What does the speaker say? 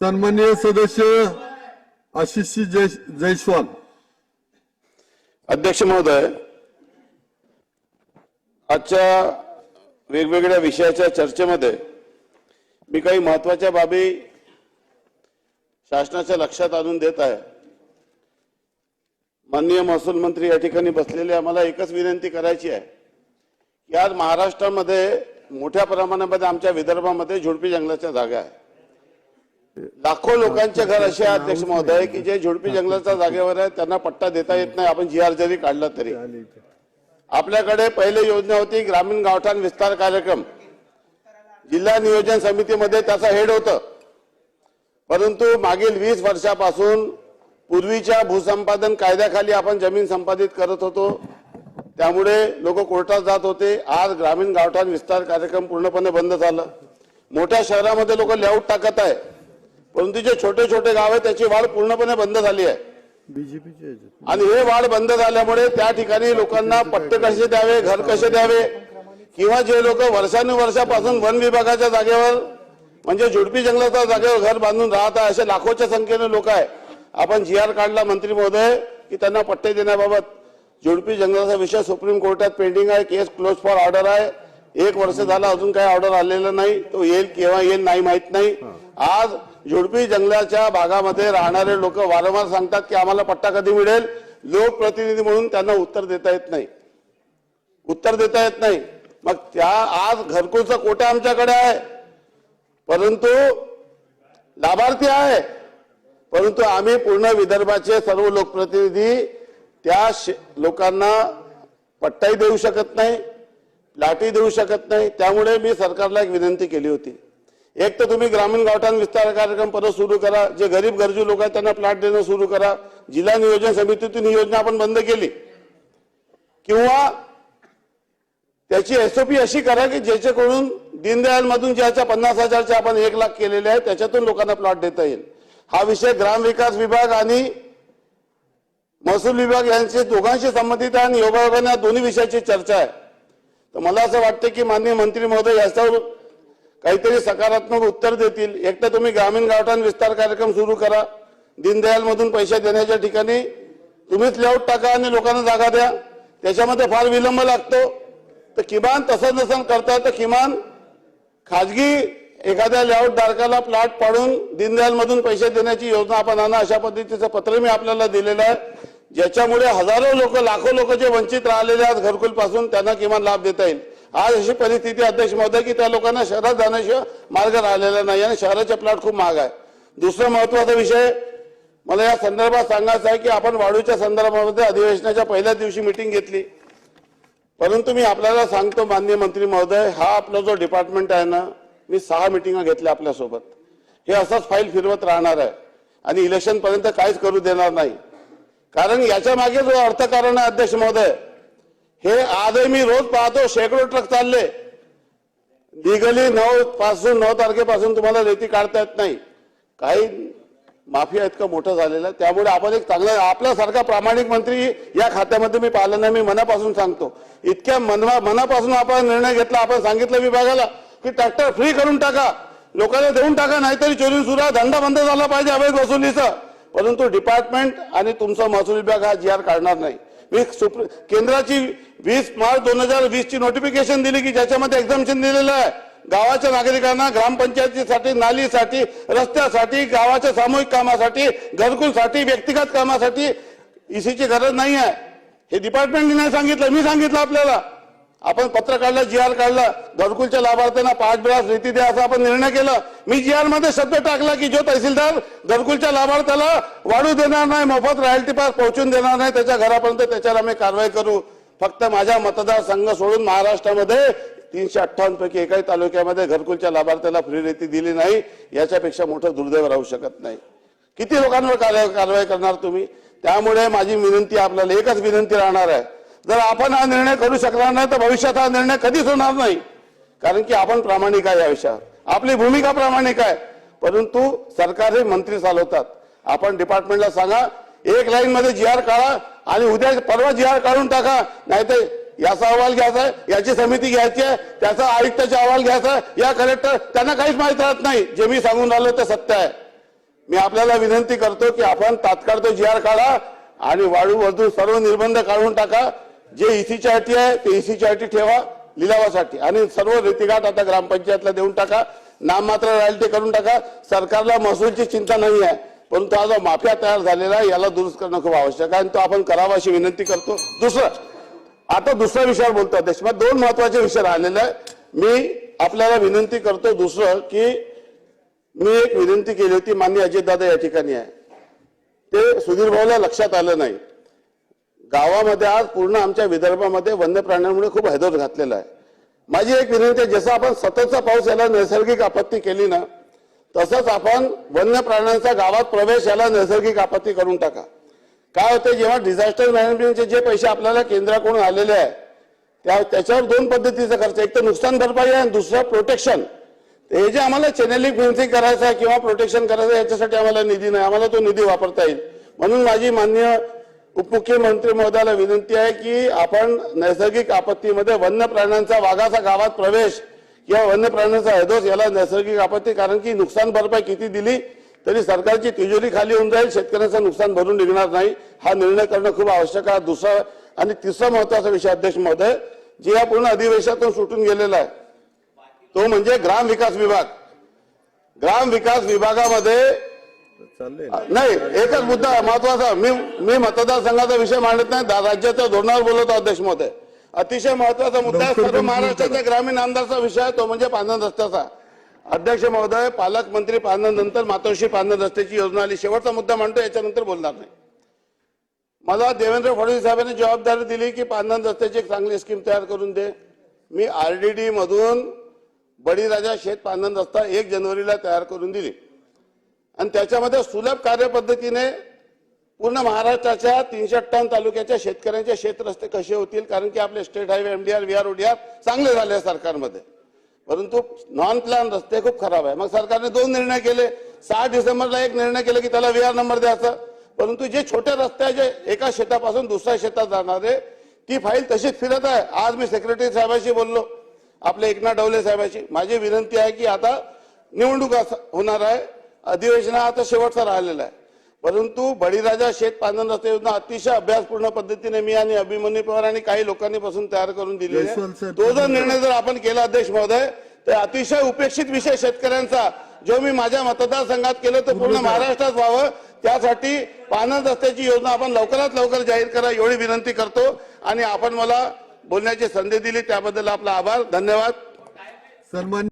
सन्माननीय सदस्य आशिष जय जयस्वाल. अध्यक्ष महोदय आजच्या वेगवेगळ्या विषयाच्या चर्चेमध्ये मी काही महत्त्वाच्या बाबी शासनाच्या लक्षात आणून देत आहे. माननीय महसूल मंत्री या ठिकाणी बसलेले आम्हाला एकच विनंती करायची आहे की आज महाराष्ट्रामध्ये मोठ्या प्रमाणामध्ये आमच्या विदर्भामध्ये झुडपी जंगलाच्या जागा आहे लाखो लोकांचे घर असे अध्यक्ष महोदय की जे झुडपी जंगलाच्या जागेवर आहे त्यांना पट्टा देता येत नाही. आपण जी आर जरी काढला तरी. आपल्याकडे पहिले योजना होती ग्रामीण गावठाण विस्तार कार्यक्रम. जिल्हा नियोजन समितीमध्ये त्याचा हेड होतं. परंतु मागील वीस वर्षापासून पूर्वीच्या भूसंपादन कायद्याखाली आपण जमीन संपादित करत होतो. त्यामुळे लोक कोर्टात जात होते. आज ग्रामीण गावठाण विस्तार कार्यक्रम पूर्णपणे बंद झालं. मोठ्या शहरामध्ये लोक लेआउट टाकत आहे. परंतु जे छोटे छोटे गाव आहे त्याची वाढ पूर्णपणे बंद झाली आहे. बीजेपीचे आणि हे वाढ बंद झाल्यामुळे त्या ठिकाणी लोकांना पट्टे कसे द्यावे घर कसे द्यावे किंवा जे लोक वर्षानुवर्षापासून वन विभागाच्या जागेवर म्हणजे झुडपी जंगलाच्या जागेवर घर बांधून राहत आहे असे लाखोच्या संख्येने लोक आहे. आपण जी आर काढला मंत्री महोदय की त्यांना पट्टे देण्याबाबत झुडपी जंगलाचा विषय सुप्रीम कोर्टात पेंडिंग आहे केस क्लोज फॉर ऑर्डर आहे. एक वर्ष झाला अजून काही ऑर्डर आलेला नाही तो येईल केव्हा येईल नाही माहीत नाही. आज झुडपी जंगलाच्या भागामध्ये राहणारे लोक वारंवार सांगतात की आम्हाला पट्टा कधी मिळेल? लोकप्रतिनिधी म्हणून त्यांना उत्तर देता येत नाही. उत्तर देता येत नाही. मग त्या आज घरकुलचा कोटा आमच्याकडे आहे. परंतु लाभार्थी आहे. परंतु आम्ही पूर्ण विदर्भाचे सर्व लोकप्रतिनिधी त्या शे- लोकांना पट्टाही देऊ शकत नाही लाठी देऊ शकत नाही. त्यामुळे मी सरकारला एक विनंती केली होती. एक तर तुम्ही ग्रामीण गावठाण विस्तार कार्यक्रम परत सुरू करा. जे गरीब गरजू लोक आहेत त्यांना प्लॉट देणं सुरू करा. जिल्हा नियोजन समितीतून ही योजना आपण बंद केली. किंवा त्याची एसओपी अशी करा की ज्याच्याकडून दीनदयाळमधून ज्याच्या पन्नास हजारचे आपण एक लाख केलेले आहे त्याच्यातून लोकांना प्लॉट देता येईल. हा विषय ग्रामविकास विभाग आणि महसूल विभाग यांचे दोघांशी संबंधित आहे आणि योगायोगाने या दोन्ही विषयाची चर्चा आहे. तर मला असं वाटतं की माननीय मंत्री महोदय याच्यावर काहीतरी सकारात्मक उत्तर देतील. एकतर तुम्ही ग्रामीण गावठाण विस्तार कार्यक्रम सुरू करा. दीनदयाल मधून पैसे देण्याच्या ठिकाणी तुम्हीच लेआउट टाका आणि लोकांना जागा द्या. त्याच्यामध्ये फार विलंब लागतो. तर किमान तसं नसं करता तर किमान खाजगी एखाद्या लेआउट धारकाला प्लॉट पाडून दीनदयाल मधून पैसे देण्याची योजना आपण आणा. अशा पद्धतीचं पत्र मी आपल्याला दिलेलं आहे. ज्याच्यामुळे हजारो लोक लाखो लोक जे वंचित राहिलेले आहेत घरकुलपासून त्यांना किमान लाभ देता येईल. आज अशी परिस्थिती अध्यक्ष महोदय की त्या लोकांना शहरात जाण्याशिवाय मार्ग राहिलेला नाही आणि शहराचे प्लॉट खूप महाग आहे. दुसरा महत्त्वाचा विषय मला या संदर्भात सांगायचं आहे की आपण वाढूच्या संदर्भामध्ये अधिवेशनाच्या पहिल्या दिवशी मिटिंग घेतली. परंतु मी आपल्याला सांगतो माननीय मंत्री महोदय हा आपला जो डिपार्टमेंट आहे ना मी सहा मिटिंगा घेतल्या आपल्यासोबत. हे असंच फाईल फिरवत राहणार आहे. आणि इलेक्शनपर्यंत काहीच करू देणार नाही. कारण याच्या मागे जो अर्थकारण आहे अध्यक्ष महोदय हे आजही मी रोज पाहतो शेकडो ट्रक चालले. लिगली नऊ पासून नऊ तारखेपासून तुम्हाला रेती काढता येत नाही. काही माफिया इतकं मोठं झालेलं. आहे त्यामुळे आपण एक चांगला आपल्यासारखा प्रामाणिक मंत्री या खात्यामध्ये मी पाहिलं नाही. मी मनापासून सांगतो. इतक्या मनवा मनापासून आपण निर्णय घेतला. आपण सांगितलं विभागाला की ट्रॅक्टर फ्री करून टाका. लोकांना देऊन टाका नाहीतरी चोरी सुरा धंदा बंद झाला पाहिजे अवैध वसुलीचा. परंतु डिपार्टमेंट आणि तुमचा महसूल विभाग हा जी आर काढणार नाही. वीस केंद्राची वीस मार्च दोन हजार वीस ची नोटिफिकेशन दिली की ज्याच्यामध्ये एक्झाम्शन दिलेलं आहे. गावाच्या नागरिकांना ग्रामपंचायतीसाठी नालीसाठी रस्त्यासाठी गावाच्या सामूहिक कामासाठी घरकुलसाठी व्यक्तिगत कामासाठी ईसीची गरज नाही आहे. हे डिपार्टमेंटने नाही सांगितलं मी सांगितलं आपल्याला. आपण पत्र काढलं जी आर काढलं घरकुलच्या लाभार्थ्यांना पाच ब्रास रेती द्या असं आपण निर्णय केला. मी जी आरमध्ये शब्द टाकला की जो तहसीलदार घरकुलच्या लाभार्थ्याला वाढू देणार नाही मोफत रॉयल्टी पास पोहोचून देणार नाही त्याच्या घरापर्यंत त्याच्यावर आम्ही कारवाई करू. फक्त माझ्या मतदारसंघ सोडून महाराष्ट्रामध्ये तीनशे अठ्ठावन्न पैकी एकाही तालुक्यामध्ये घरकुलच्या लाभार्थ्याला फ्री रेती दिली नाही याच्यापेक्षा मोठं दुर्दैव राहू शकत नाही. किती लोकांवर कारवाई करणार तुम्ही? त्यामुळे माझी विनंती आपल्याला एकच विनंती राहणार आहे. जर आपण हा निर्णय करू शकणार नाही तर भविष्यात हा निर्णय कधीच होणार नाही. कारण की आपण प्रामाणिक आहे या विषयावर. आपली भूमिका प्रामाणिक आहे. परंतु सरकार हे मंत्री चालवतात. आपण डिपार्टमेंटला सांगा एक लाईन मध्ये जी आर काढा आणि उद्या परवा जी आर काढून टाका. नाहीतर याचा अहवाल घ्यायचा आहे याची समिती घ्यायची आहे त्याचा आयुक्ताचा अहवाल घ्यायचा आहे. या कलेक्टर त्यांना काहीच माहीत राहत नाही. जे मी सांगून राहिलो ते सत्य आहे. मी आपल्याला विनंती करतो की आपण तात्काळ तो जी आर काढा आणि वाळू वस्तू सर्व निर्बंध काढून टाका. जे इसीच्या अटी आहे ते इसीच्या अटी ठेवा लिलावासाठी. आणि सर्व रेतीघाट आता ग्रामपंचायतला देऊन टाका. नाममात्र रॉयल्टी करून टाका. सरकारला महसूलची चिंता नाही आहे परंतु हा जो माफिया तयार झालेला आहे याला दुरुस्त करणं खूप आवश्यक आहे. आणि तो आपण करावा अशी विनंती करतो. दुसरं आता दुसऱ्या विषयावर बोलतो देशभर दोन महत्त्वाचे विषय राहिलेले आहे मी आपल्याला विनंती करतो दुसरं की मी एक विनंती केली होती मान्य अजितदादा या ठिकाणी आहे. ते सुधीर भाऊला लक्षात आलं नाही. गावामध्ये आज पूर्ण आमच्या विदर्भामध्ये वन्य प्राण्यांमुळे खूप हैदोस घातलेला आहे. माझी एक विनंती आहे जसं आपण सततचा पाऊस याला नैसर्गिक आपत्ती केली ना तसंच आपण वन्य प्राण्यांचा गावात प्रवेश याला नैसर्गिक आपत्ती करून टाका. काय होते जेव्हा डिझास्टर मॅनेजमेंटचे जे पैसे आपल्याला केंद्राकडून आलेले आहे त्या त्याच्यावर दोन पद्धतीचा खर्च एक तर नुकसान भरपाई आहे आणि दुसरं प्रोटेक्शन हे जे आम्हाला चॅनेलिंग फेन्सिंग करायचं आहे किंवा प्रोटेक्शन करायचं आहे याच्यासाठी आम्हाला निधी नाही. आम्हाला तो निधी वापरता येईल. म्हणून माझी मान्य उपमुख्यमंत्री महोदयाला विनंती आहे की आपण नैसर्गिक आपत्तीमध्ये वन्य प्राण्यांचा वाघाचा गावात प्रवेश किंवा वन्य प्राण्यांचा हैदोस याला नैसर्गिक आपत्ती कारण की नुकसान भरपाई किती दिली तरी सरकारची तिजोरी खाली होऊन जाईल शेतकऱ्यांचं नुकसान भरून निघणार नाही. हा निर्णय करणं खूप आवश्यक आहे. दुसरा आणि तिसरा महत्त्वाचा विषय अध्यक्ष महोदय जे या पूर्ण अधिवेशनातून सुटून गेलेला आहे तो म्हणजे ग्राम विकास विभाग. ग्राम विकास विभागामध्ये नाही एकच मुद्दा महत्त्वाचा. मी मी मतदारसंघाचा विषय मांडत नाही दा- राज्याच्या धोरणावर बोलतो अध्यक्ष महोदय अतिशय महत्त्वाचा मुद्दा आहे सर्व महाराष्ट्राच्या ग्रामीण आमदारचा विषय आहे तो म्हणजे पांढरण रस्त्याचा. अध्यक्ष महोदय पालकमंत्री पांढरण नंतर मातोश्री पांढरण रस्त्याची योजना आली. शेवटचा मुद्दा मांडतो याच्यानंतर बोलणार नाही. मला देवेंद्र फडणवीस साहेबांनी जबाबदारी दिली की पांढरण रस्त्याची एक चांगली स्कीम तयार करून दे. मी आरडीडी मधून बळीराजा शेत पांढरण रस्ता एक जानेवारीला तयार करून दिली. आणि त्याच्यामध्ये सुलभ कार्यपद्धतीने पूर्ण महाराष्ट्राच्या तीनशे अठ्ठावन्न तालुक्याच्या शेतकऱ्यांचे शेत रस्ते कसे होतील? कारण की आपले state highway MDR VR ODR चांगले झाले आहे सरकारमध्ये. परंतु नॉन प्लॅन रस्ते खूप खराब आहे मग सरकारने दोन निर्णय केले. सहा डिसेंबरला एक निर्णय केला की त्याला व्हीआर नंबर द्यायचा. परंतु जे छोटे रस्ते आहे जे एका शेतापासून दुसऱ्या शेतात जाणारे ती फाईल तशीच फिरत आहे. आज मी सेक्रेटरी साहेबांशी बोललो. आपले एकनाथ डवले साहेबांशी. माझी विनंती आहे की आता निवडणूक असं होणार आहे. अधिवेशन हा आता शेवटचा राहिलेला आहे. परंतु बळीराजा शेत पांढरण रस्ते योजना अतिशय अभ्यासपूर्ण पद्धतीने मी आणि अभिमन्यू पवार आणि काही लोकांनी पासून तयार करून दिलेली आहे. तो जर निर्णय जर आपण केला अध्यक्ष महोदय तर अतिशय उपेक्षित विषय शेतकऱ्यांचा. जो मी माझ्या मतदारसंघात केलं तर पूर्ण महाराष्ट्रात व्हावं. त्यासाठी पानंद रस्त्याची योजना आपण लवकरात लवकर जाहीर करा एवढी विनंती करतो. आणि आपण मला बोलण्याची संधी दिली त्याबद्दल आपला आभार. धन्यवाद. सन्मान्य